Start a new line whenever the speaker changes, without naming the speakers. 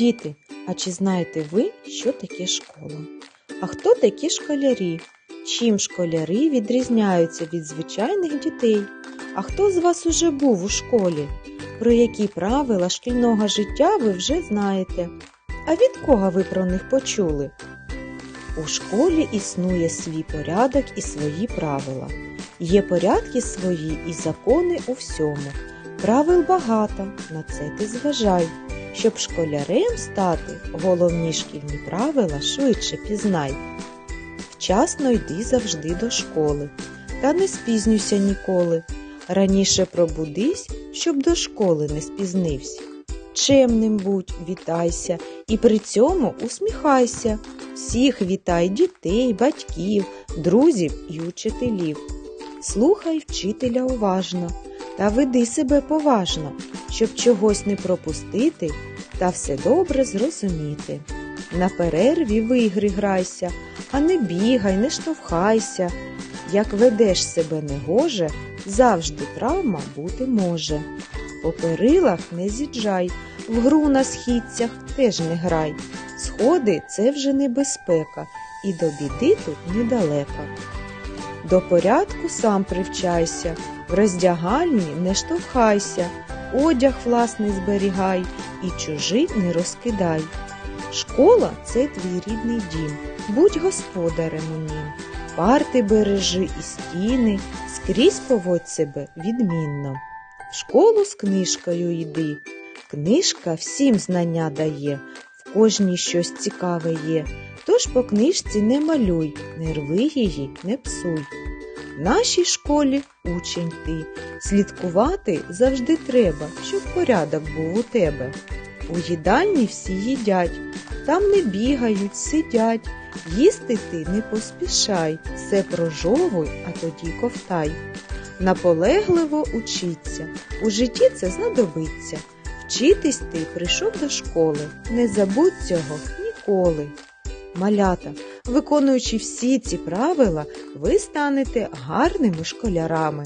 Діти, а чи знаєте ви, що таке школа? А хто такі школярі? Чим школярі відрізняються від звичайних дітей? А хто з вас уже був у школі? Про які правила шкільного життя ви вже знаєте? А від кого ви про них почули? У школі існує свій порядок і свої правила. Є порядки свої і закони у всьому. Правил багато, на це ти зважай. Щоб школярем стати, головні шкільні правила швидше пізнай. Вчасно йди завжди до школи, та не спізнюйся ніколи. Раніше пробудись, щоб до школи не спізнився. Чемним будь, вітайся, і при цьому усміхайся. Всіх вітай дітей, батьків, друзів і учителів. Слухай вчителя уважно та веди себе поважно, щоб чогось не пропустити та все добре зрозуміти. На перерві в ігри грайся, а не бігай, не штовхайся. Як ведеш себе негоже, завжди травма бути може. По перилах не зіджай, в гру на східцях теж не грай. Сходи це вже небезпека, і до біди тут недалеко. До порядку сам привчайся, в роздягальні не штовхайся, одяг власний зберігай і чужий не розкидай. Школа це твій рідний дім, будь господарем у нім. Парти бережи і стіни, скрізь поводь себе відмінно. В школу з книжкою йди. Книжка всім знання дає, в кожній щось цікаве є. Тож по книжці не малюй, не рви її, не псуй. Нашій школі учень ти, слідкувати завжди треба, щоб порядок був у тебе. У їдальні всі їдять, там не бігають, сидять. Їсти ти не поспішай, все прожовуй, а тоді ковтай. Наполегливо учиться, у житті це знадобиться. Вчитись ти прийшов до школи, не забудь цього ніколи. Малята, виконуючи всі ці правила, ви станете гарними школярами.